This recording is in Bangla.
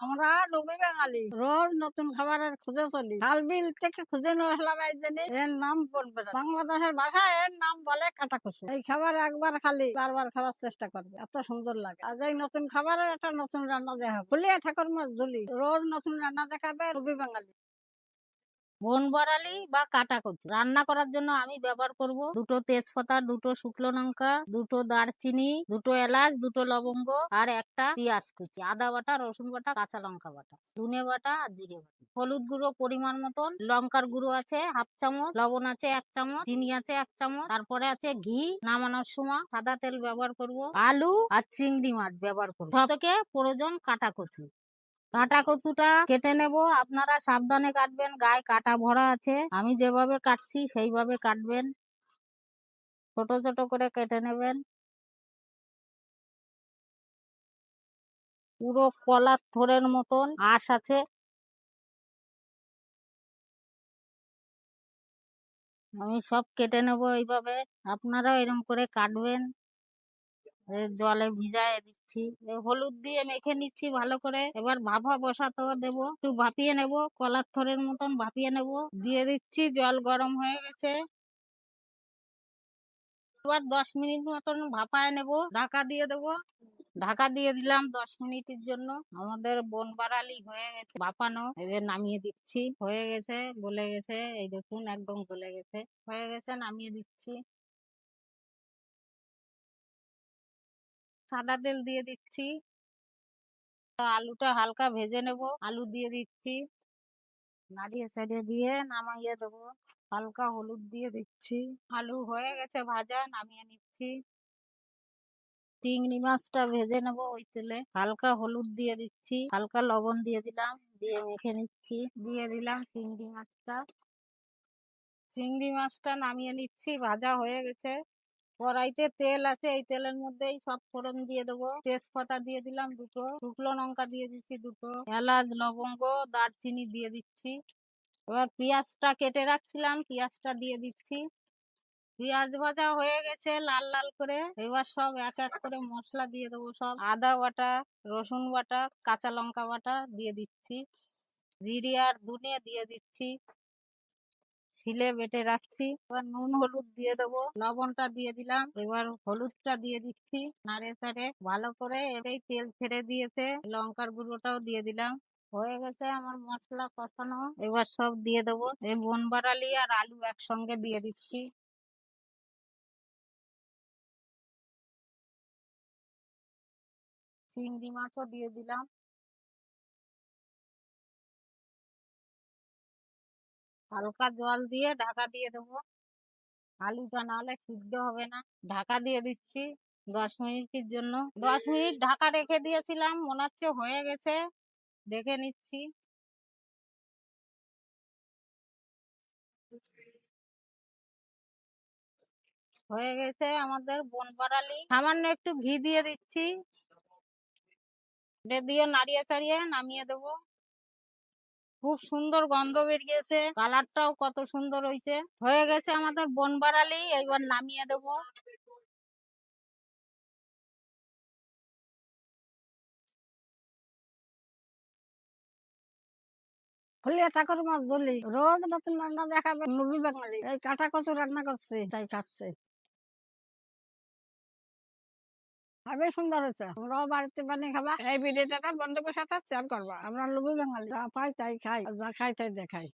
আমরা রবি বাঙালি। রোজ নতুন খাবারের খুঁজে চলি। খাল বিল থেকে খুঁজে নিয়ে আসলাম এর নাম বলবে বাংলাদেশের ভাষায় এর নাম বলে কাটাকুচু এই খাবার একবার খালি বারবার খাবার চেষ্টা করবে। এত সুন্দর লাগে। আজ এই নতুন খাবারের একটা নতুন রান্না দেখাবে। ফুলিয়া ঠাকুর ঝুলি। রোজ নতুন রান্না দেখাবে রবি বাঙালি। বন বরালি বা কাটা কচু। রান্না করার জন্য আমি ব্যবহার করব দুটো তেজপাতা, দুটো শুকনো লঙ্কা, দুটো দারচিনি, দুটো এলাচ, দুটো লবঙ্গ আর একটা পেঁয়াজ কুচি, আদা বাটা, রসুন বাটা, কাঁচা লঙ্কা বাটা, ধনে বাটা আর জিরে বাটা। হলুদ গুঁড়ো পরিমাণ মতন, লঙ্কার গুঁড়ো আছে হাফ চামচ, লবণ আছে এক চামচ, চিনি আছে এক চামচ, তারপরে আছে ঘি, নামানোর সময় সাদা তেল ব্যবহার করব, আলু আর চিংড়ি মাছ ব্যবহার করব। সব থেকে প্রয়োজন কাটা কচু। কাটা কচুটা কেটে নেব। আপনারা সাবধানে কাটবেন, গায়ে কাটা ভরা আছে। আমি যেভাবে কাটছি, সেইভাবে কাটবেন। ছোট ছোট করে কেটে নেবেন। পুরো কলার থোড়ের মতন আঁশ আছে। আমি সব কেটে নেব এইভাবে। আপনারাও এরকম করে কাটবেন। জলে ভিজায় দিচ্ছি। হলুদ দিয়ে মেখে নিচ্ছি ভালো করে। এবার ভাপা বসাতেও দেব। একটু ভাপিয়ে নেব। কলার থরের মতন ভাপিয়ে নেব। দিয়ে দিচ্ছি জল গরম হয়ে গেছে। এবার দশ মিনিট মতন ভাপায় নেব। ঢাকা দিয়ে দেব। ঢাকা দিয়ে দিলাম দশ মিনিটের জন্য। আমাদের বন বাড়ালি হয়ে গেছে ভাপানো। এবার নামিয়ে দিচ্ছি। হয়ে গেছে, গলে গেছে। এই দেখুন একদম গলে গেছে। হয়ে গেছে, নামিয়ে দিচ্ছি। সাদা তেল দিয়ে দিচ্ছি। আলুটা হালকা ভেজে নেব। আলু দিয়ে দিচ্ছি। নাড়িয়ে সাইডে দিয়ে নামাইয়ে দেবো। হালকা হলুদ দিয়ে দিচ্ছি। আলু হয়ে গেছে ভাজা, নামিয়ে নিচ্ছি। চিংড়ি মাছটা ভেজে নেব ওই তেলে। হালকা হলুদ দিয়ে দিচ্ছি। হালকা লবণ দিয়ে দিলাম। দিয়ে মেখে নিচ্ছি। দিয়ে দিলাম চিংড়ি মাছটা। চিংড়ি মাছটা নামিয়ে নিচ্ছি। ভাজা হয়ে গেছে। কড়াইতে তেল আছে, এই তেলের মধ্যেই সব ফোড়ন দিয়ে দেবো। তেজপাতা দিয়ে দিলাম দুটো, শুকনো লঙ্কা দিয়ে দিচ্ছি দুটো, এলাচ, লবঙ্গ, দারচিনি দিয়ে দিচ্ছি। এবার পেঁয়াজটা কেটে রাখছিলাম, পেঁয়াজটা দিয়ে দিচ্ছি। পেঁয়াজ ভাজা হয়ে গেছে লাল লাল করে। এবার সব এক এক করে মশলা দিয়ে দেবো, সব আদা বাটা, রসুন বাটা, কাঁচা লঙ্কা বাটা দিয়ে দিচ্ছি। জিরে আর ধনে দিয়ে দিচ্ছি। শিলে বেটে রাখছি। এবার নুন হলুদ দিয়ে দেবো। লবণটা দিয়ে দিলাম। এবার হলুদটা দিয়ে দিচ্ছি নাড়ে সাড়ে ভালো করে এটাই তেল ছেড়ে দিয়েছে। লঙ্কার গুঁড়োটাও দিয়ে দিলাম। হয়ে গেছে আমার মশলা কষানো। এবার সব দিয়ে দেবো। এই বন বাড়ালি আর আলু একসঙ্গে দিয়ে দিচ্ছি। চিংড়ি মাছও দিয়ে দিলাম। হালকা জল দিয়ে ঢাকা দিয়ে দেবো। আলুটা নাহলে সিদ্ধ হবে না। ঢাকা দিয়ে দিচ্ছি দশ মিনিটের জন্য। দশ মিনিট ঢাকা রেখে দিয়েছিলাম, মনে হচ্ছে হয়ে গেছে। দেখে নিচ্ছি। হয়ে গেছে আমাদের বন বাড়ালি সামান্য একটু ঘি দিয়ে দিচ্ছি। দিয়ে নাড়িয়ে চাড়িয়ে নামিয়ে দেবো। খুব সুন্দর গন্ধ বেরিয়েছে। কালারটাও কত সুন্দর হয়েছে হয়ে গেছে আমাদের বন বাড়ালি এবার নামিয়ে দেবো। ফুলিয়া ঠাকুর মাছ ঝুলি রোজ নতুন রান্না দেখাবে। রবি বাঙালি এই কাটা কচু রান্না করছে, তাই খাচ্ছে। খুবই সুন্দর হচ্ছে আমরাও বাড়িতে বানিয়ে খাবা। এই ভিডিওটা বন্ধুদের সাথে শেয়ার করবা। আমরা লুবি বাঙালি। যা পাই তাই খাই যা খাই তাই দেখাই।